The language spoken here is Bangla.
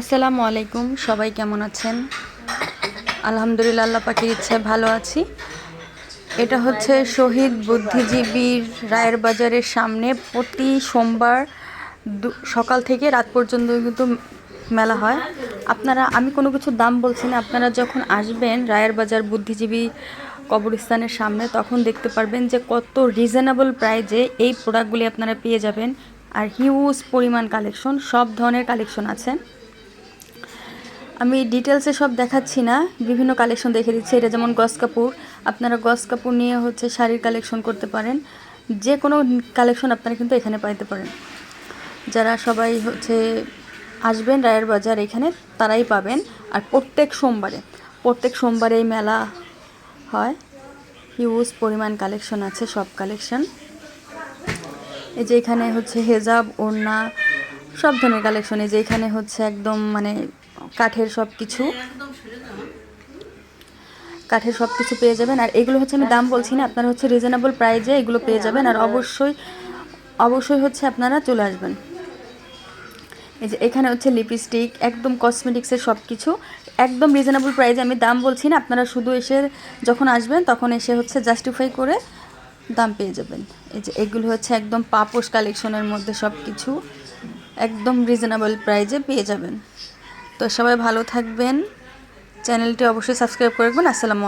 আসসালামু আলাইকুম, সবাই কেমন আছেন? আলহামদুলিল্লাহ, আল্লাহ পাখির ইচ্ছায় ভালো আছি। এটা হচ্ছে শহীদ বুদ্ধিজীবীর রায়ের বাজারের সামনে প্রতি সোমবার সকাল থেকে রাত পর্যন্ত কিন্তু মেলা হয়। আপনারা, আমি কোনো কিছুর দাম বলছি না, আপনারা যখন আসবেন রায়ের বাজার বুদ্ধিজীবী কবরস্থানের সামনে, তখন দেখতে পারবেন যে কত রিজনেবল প্রাইজে এই প্রোডাক্টগুলি আপনারা পেয়ে যাবেন। আর হিউজ পরিমাণ কালেকশন সব ধরনের কালেকশন আছে। আমি ডিটেলসে সব দেখাচ্ছি না। বিভিন্ন কালেকশন দেখে দিচ্ছি। এটা যেমন গস কাপড় আপনারা গস কাপড় নিয়ে হচ্ছে শাড়ির কালেকশন করতে পারেন। যে কোনো কালেকশন আপনারা কিন্তু এখানে পাইতে পারেন। যারা সবাই হচ্ছে আসবেন রায়ের বাজার এখানে, তারাই পাবেন। আর প্রত্যেক সোমবারে প্রত্যেক সোমবারে এই মেলা হয়। হিউজ পরিমাণ কালেকশন আছে, সব কালেকশন এই যে এখানে হচ্ছে হেজাব, ওড়না, সব ধরনের কালেকশন এই যে এখানে হচ্ছে একদম মানে কাঠের সব কিছু কাঠের সব কিছু পেয়ে যাবেন। আর এগুলো হচ্ছে আমি দাম বলছি না, আপনারা হচ্ছে রিজনেবল প্রাইজে এগুলো পেয়ে যাবেন। আর অবশ্যই অবশ্যই হচ্ছে আপনারা চলে আসবেন। এই যে এখানে হচ্ছে লিপস্টিক একদম কসমেটিক্সের সব কিছু একদম রিজনেবল প্রাইজে আমি দাম বলছি না, আপনারা শুধু এসে যখন আসবেন তখন এসে হচ্ছে জাস্টিফাই করে দাম পেয়ে যাবেন। এই যে এগুলো হচ্ছে একদম পাপোশ কালেকশনের মধ্যে সব কিছু একদম রিজনেবল প্রাইজে পেয়ে যাবেন। তো সবাই ভালো থাকবেন। চ্যানেলটি অবশ্যই সাবস্ক্রাইব করবেন আসসালামু